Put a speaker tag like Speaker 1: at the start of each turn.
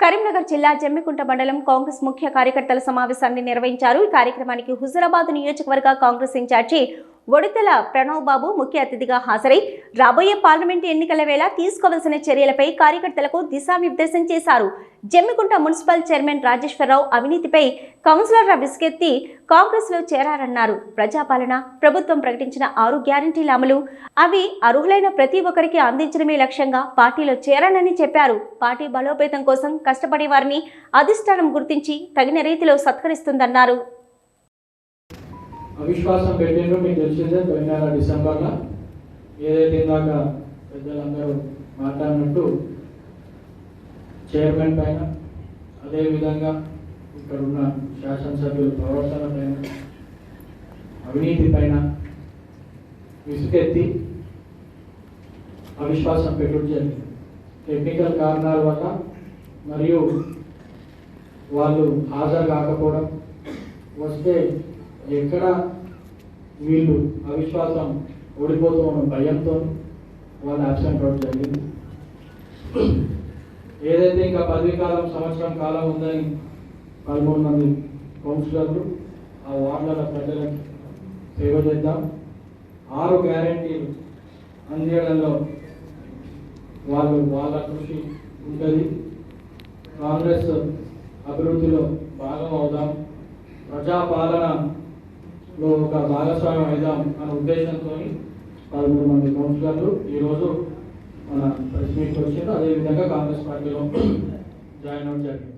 Speaker 1: కరీంనగర్ జిల్లా జమ్మికుంట మండలం కాంగ్రెస్ ముఖ్య కార్యకర్తల సమావేశాన్ని నిర్వహించారు. ఈ కార్యక్రమానికి హుజరాబాద్ నియోజకవర్గ కాంగ్రెస్ ఇన్ఛార్జి ఒడితెల ప్రణవ్ బాబు ముఖ్య అతిథిగా హాజరై రాబోయే పార్లమెంటు ఎన్నికల వేళ తీసుకోవాల్సిన చర్యలపై కార్యకర్తలకు దిశానిర్దేశం చేశారు. జమ్మికుంట మున్సిపల్ చైర్మన్ రాజేశ్వరరావు అవినీతిపై కౌన్సిలర్ల విసుకెత్తి కాంగ్రెస్లో చేరారన్నారు. ప్రజాపాలన ప్రభుత్వం ప్రకటించిన ఆరు గ్యారంటీల అమలు అవి అర్హులైన ప్రతి ఒక్కరికి అందించడమే లక్ష్యంగా పార్టీలో చేరానని చెప్పారు. పార్టీ బలోపేతం కోసం కష్టపడే వారిని అధిష్టానం గుర్తించి తగిన రీతిలో సత్కరిస్తుందన్నారు.
Speaker 2: అవిశ్వాసం పెట్టిండ్రు మీకు తెలిసిందే పోయిన నెల డిసెంబర్లో. ఏదైతే ఇందాక పెద్దలందరూ మాట్లాడినట్టు చైర్మన్ పైన అదేవిధంగా ఇక్కడ ఉన్న శాసనసభ్యుల ప్రవర్తన పైన అవినీతి పైన విసుకెత్తి అవిశ్వాసం పెట్టుడు జరిగింది. టెక్నికల్ కారణాల వల్ల మరియు వాళ్ళు హాజరు కాకపోవడం వస్తే ఎక్కడ వీళ్ళు అవిశ్వాసం ఓడిపోతూ ఉన్న భయంతో వాళ్ళు అబ్సెంట్ అవ్వడం జరిగింది. ఏదైతే ఇంకా పదవి కాలం సంవత్సరం కాలం ఉందని పదమూడు మంది కౌన్సిలర్లు ఆ వార్డుల ప్రజలకు సేవ చేద్దాం. ఆరు గ్యారంటీలు అందించడంలో వాళ్ళు వాళ్ళ కృషి ఉంటుంది. కాంగ్రెస్ అభివృద్ధిలో భాగం అవుదాం. లో ఒక భాగస్వామ్యం అయిదాం అనే ఉద్దేశంతో పదమూడు మంది కౌన్సిలర్లు ఈరోజు మన ప్రెస్ మీట్కి వచ్చారు అదేవిధంగా కాంగ్రెస్ పార్టీలో జాయిన్ అవ్వడం జరిగింది.